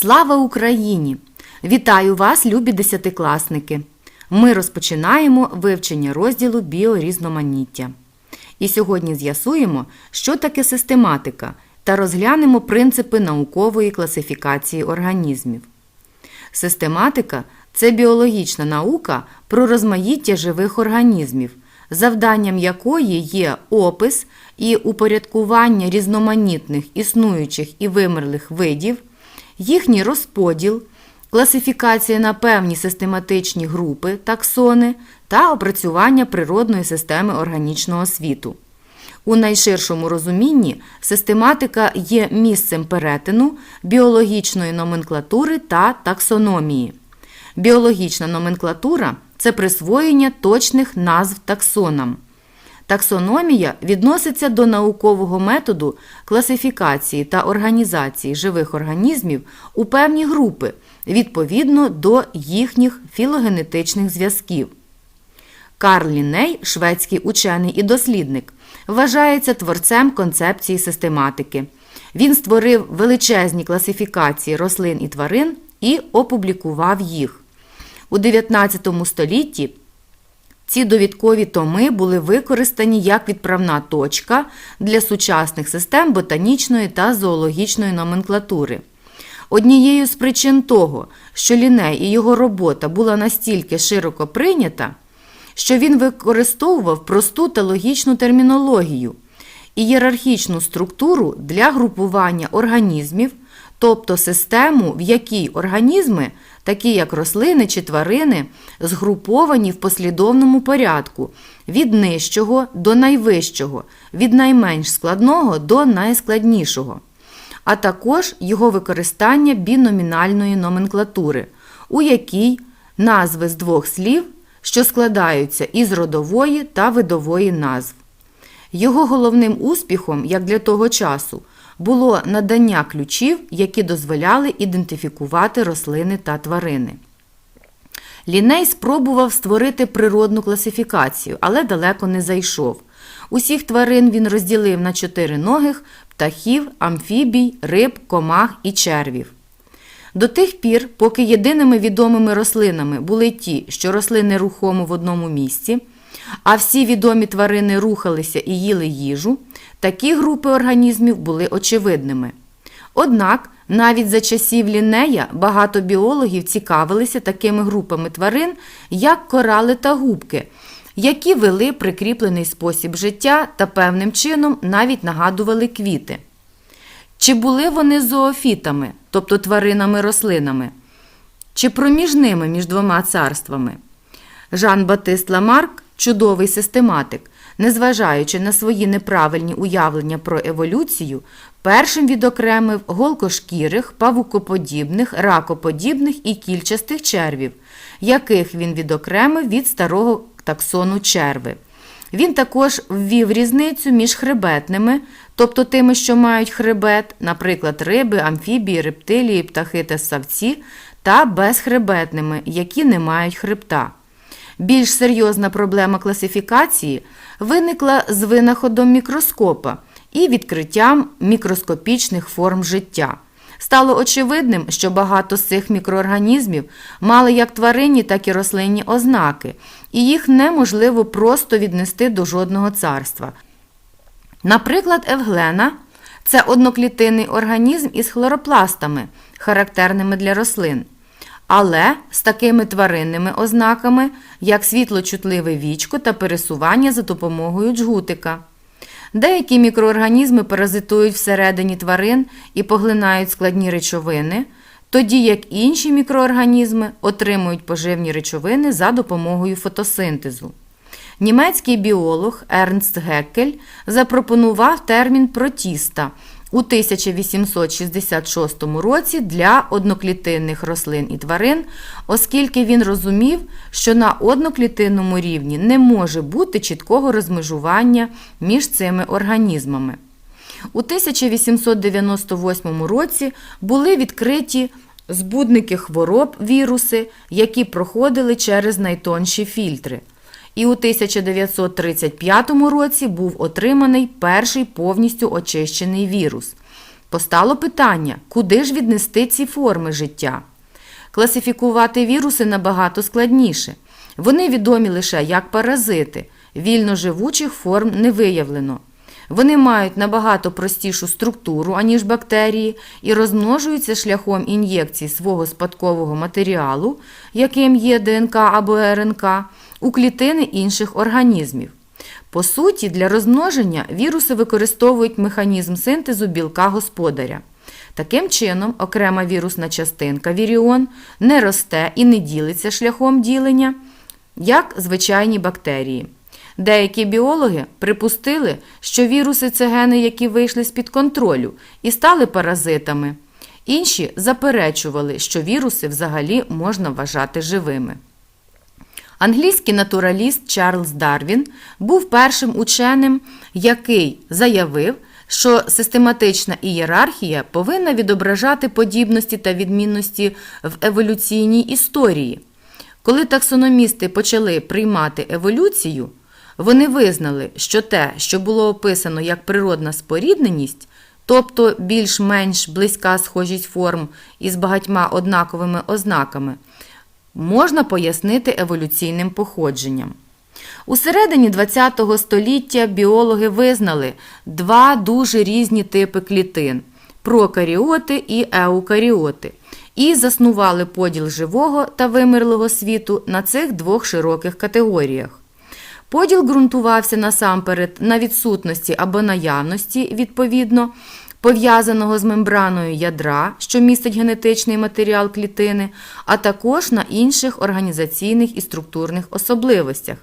Слава Україні! Вітаю вас, любі десятикласники! Ми розпочинаємо вивчення розділу біорізноманіття. І сьогодні з'ясуємо, що таке систематика, та розглянемо принципи наукової класифікації організмів. Систематика це біологічна наука про розмаїття живих організмів, завданням якої є опис і упорядкування різноманітних існуючих і вимерлих видів, їхній розподіл, класифікація на певні систематичні групи, таксони та опрацювання природної системи органічного світу. У найширшому розумінні систематика є місцем перетину біологічної номенклатури та таксономії. Біологічна номенклатура це присвоєння точних назв таксонам. Таксономія відноситься до наукового методу класифікації та організації живих організмів у певні групи відповідно до їхніх філогенетичних зв'язків. Карл Ліней, шведський учений і дослідник, вважається творцем концепції систематики. Він створив величезні класифікації рослин і тварин і опублікував їх. У 19 столітті ці довідкові томи були використані як відправна точка для сучасних систем ботанічної та зоологічної номенклатури. Однією з причин того, що Ліней і його робота була настільки широко прийнята, що він використовував просту та логічну термінологію і ієрархічну структуру для групування організмів, тобто систему, в якій організми, такі як рослини чи тварини, згруповані в послідовному порядку від нижчого до найвищого, від найменш складного до найскладнішого, а також його використання біномінальної номенклатури, у якій назви з двох слів що складаються із родової та видової назв. Його головним успіхом, як для того часу, було надання ключів, які дозволяли ідентифікувати рослини та тварини. Ліней спробував створити природну класифікацію, але далеко не зайшов. Усіх тварин він розділив на чотириногих птахів, амфібій, риб, комах і червів. До тих пір, поки єдиними відомими рослинами були ті, що росли нерухомо в одному місці, а всі відомі тварини рухалися і їли їжу, такі групи організмів були очевидними. Однак, навіть за часів лінея багато біологів цікавилися такими групами тварин, як корали та губки, які вели прикріплений спосіб життя та певним чином навіть нагадували квіти. Чи були вони зоофітами, тобто тваринами-рослинами, чи проміжними між двома царствами? Жан Батист Ламарк, чудовий систематик, незважаючи на свої неправильні уявлення про еволюцію, першим відокремив голкошкірих, павукоподібних, ракоподібних і кільчастих червів, яких він відокремив від старого таксону черви. Він також ввів різницю між хребетними, тобто тими, що мають хребет, наприклад, риби, амфібії, рептилії, птахи та ссавці, та безхребетними, які не мають хребта. Більш серйозна проблема класифікації виникла з винаходом мікроскопа і відкриттям мікроскопічних форм життя. Стало очевидним, що багато з цих мікроорганізмів мали як тваринні, так і рослинні ознаки, і їх неможливо просто віднести до жодного царства. Наприклад, Евглена це одноклітинний організм із хлоропластами, характерними для рослин, але з такими тваринними ознаками, як світлочутливе вічко та пересування за допомогою джгутика. Деякі мікроорганізми паразитують всередині тварин і поглинають складні речовини, тоді як інші мікроорганізми отримують поживні речовини за допомогою фотосинтезу. Німецький біолог Ернст Геккель запропонував термін протіста у 1866 році для одноклітинних рослин і тварин, оскільки він розумів, що на одноклітинному рівні не може бути чіткого розмежування між цими організмами. У 1898 році були відкриті збудники хвороб віруси, які проходили через найтонші фільтри. І у 1935 році був отриманий перший повністю очищений вірус. Постало питання, куди ж віднести ці форми життя? Класифікувати віруси набагато складніше. Вони відомі лише як паразити, вільно живучих форм не виявлено. Вони мають набагато простішу структуру, аніж бактерії, і розмножуються шляхом ін'єкцій свого спадкового матеріалу, яким є ДНК або РНК, у клітини інших організмів. По суті, для розмноження віруси використовують механізм синтезу білка господаря. Таким чином, окрема вірусна частинка віріон не росте і не ділиться шляхом ділення, як звичайні бактерії. Деякі біологи припустили, що віруси це гени, які вийшли з-під контролю і стали паразитами. Інші заперечували, що віруси взагалі можна вважати живими. Англійський натураліст Чарльз Дарвін був першим ученим, який заявив, що систематична ієрархія повинна відображати подібності та відмінності в еволюційній історії. Коли таксономісти почали приймати еволюцію, вони визнали, що те, що було описано як природна спорідненість, тобто більш-менш близька схожість форм із багатьма однаковими ознаками, можна пояснити еволюційним походженням. У середині ХХ століття біологи визнали два дуже різні типи клітин прокаріоти і еукаріоти, і заснували поділ живого та вимерлого світу на цих двох широких категоріях. Поділ ґрунтувався насамперед на відсутності або наявності, відповідно, пов'язаного з мембраною ядра, що містить генетичний матеріал клітини, а також на інших організаційних і структурних особливостях.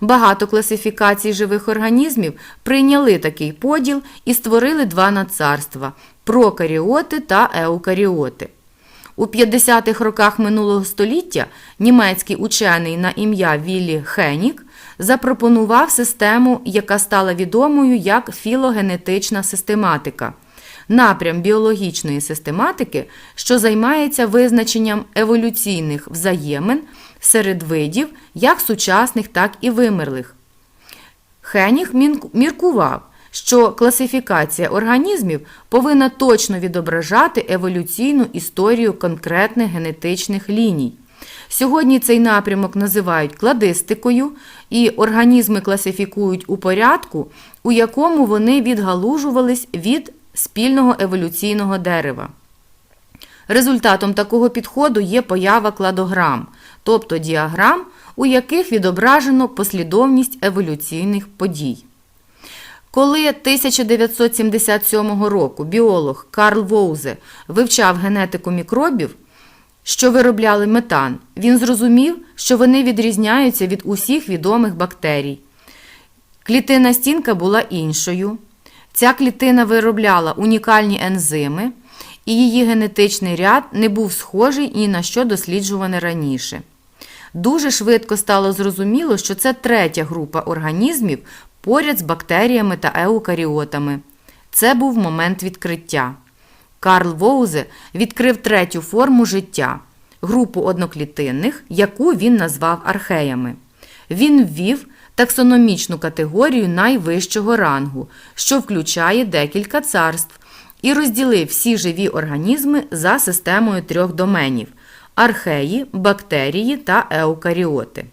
Багато класифікацій живих організмів прийняли такий поділ і створили два надцарства прокаріоти та еукаріоти. У 50-х роках минулого століття німецький учений на ім'я Віллі Хенік запропонував систему, яка стала відомою як філогенетична систематика, напрям біологічної систематики, що займається визначенням еволюційних взаємин серед видів, як сучасних, так і вимерлих. Хеніх міркував, що класифікація організмів повинна точно відображати еволюційну історію конкретних генетичних ліній. Сьогодні цей напрямок називають кладистикою, і організми класифікують у порядку, у якому вони відгалужувались від спільного еволюційного дерева. Результатом такого підходу є поява кладограм, тобто діаграм, у яких відображено послідовність еволюційних подій. Коли 1977 року біолог Карл Воузе вивчав генетику мікробів, що виробляли метан, він зрозумів, що вони відрізняються від усіх відомих бактерій. Клітинна стінка була іншою. Ця клітина виробляла унікальні ензими, і її генетичний ряд не був схожий ні на що досліджуване раніше. Дуже швидко стало зрозуміло, що це третя група організмів поряд з бактеріями та еукаріотами. Це був момент відкриття. Карл Воузе відкрив третю форму життя групу одноклітинних, яку він назвав археями. Він ввів таксономічну категорію найвищого рангу, що включає декілька царств, і розділив всі живі організми за системою трьох доменів археї, бактерії та еукаріоти.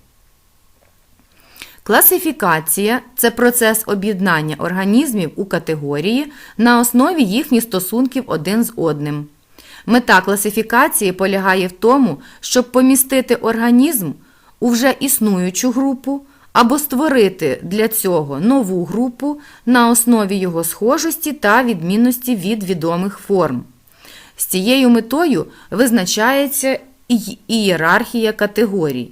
Класифікація це процес об'єднання організмів у категорії на основі їхніх стосунків один з одним. Мета класифікації полягає в тому, щоб помістити організм у вже існуючу групу або створити для цього нову групу на основі його схожості та відмінності від відомих форм. З цією метою визначається ієрархія категорій.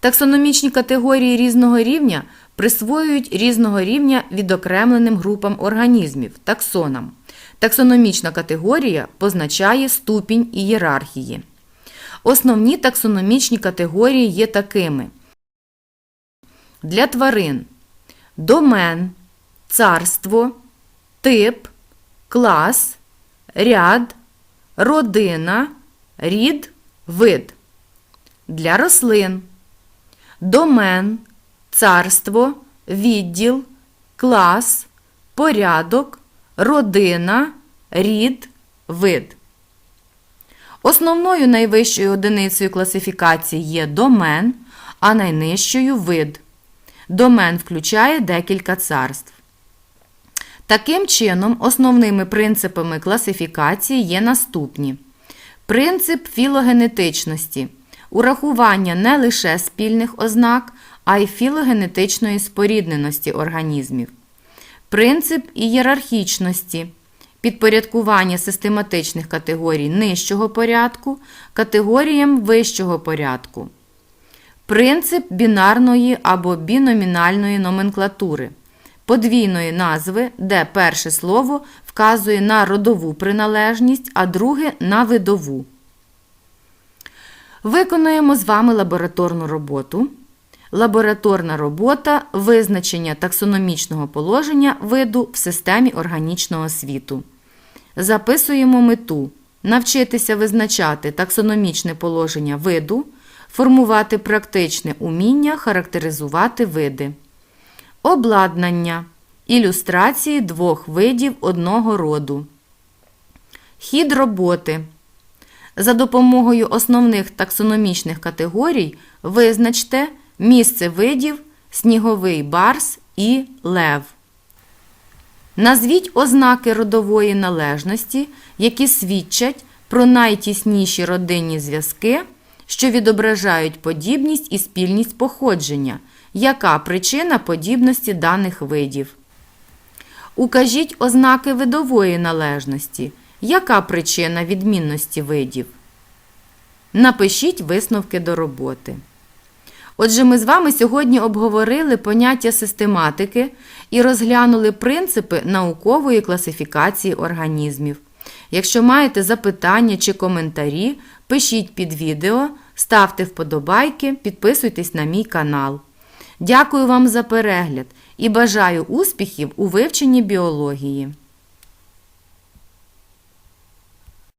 Таксономічні категорії різного рівня присвоюють різного рівня відокремленим групам організмів таксонам. Таксономічна категорія позначає ступінь ієрархії. Основні таксономічні категорії є такими: для тварин домен, царство, тип, клас, ряд, родина, рід, вид. Для рослин домен, царство, відділ, клас, порядок, родина, рід, вид. Основною найвищою одиницею класифікації є домен, а найнижчою вид. Домен включає декілька царств. Таким чином, основними принципами класифікації є наступні: принцип філогенетичності урахування не лише спільних ознак, а й філогенетичної спорідненості організмів. Принцип ієрархічності підпорядкування систематичних категорій нижчого порядку категоріям вищого порядку. Принцип бінарної або біномінальної номенклатури подвійної назви, де перше слово вказує на родову приналежність, а друге на видову. Виконуємо з вами лабораторну роботу. Лабораторна робота визначення таксономічного положення виду в системі органічного світу. Записуємо мету навчитися визначати таксономічне положення виду, формувати практичне уміння характеризувати види. Обладнання. Ілюстрації двох видів одного роду. Хід роботи. За допомогою основних таксономічних категорій визначте місце видів сніговий барс і лев. Назвіть ознаки родової належності, які свідчать про найтісніші родинні зв'язки, що відображають подібність і спільність походження. Яка причина подібності даних видів? Укажіть ознаки видової належності. Яка причина відмінності видів? Напишіть висновки до роботи. Отже, ми з вами сьогодні обговорили поняття систематики і розглянули принципи наукової класифікації організмів. Якщо маєте запитання чи коментарі, пишіть під відео, ставте вподобайки, підписуйтесь на мій канал. Дякую вам за перегляд і бажаю успіхів у вивченні біології.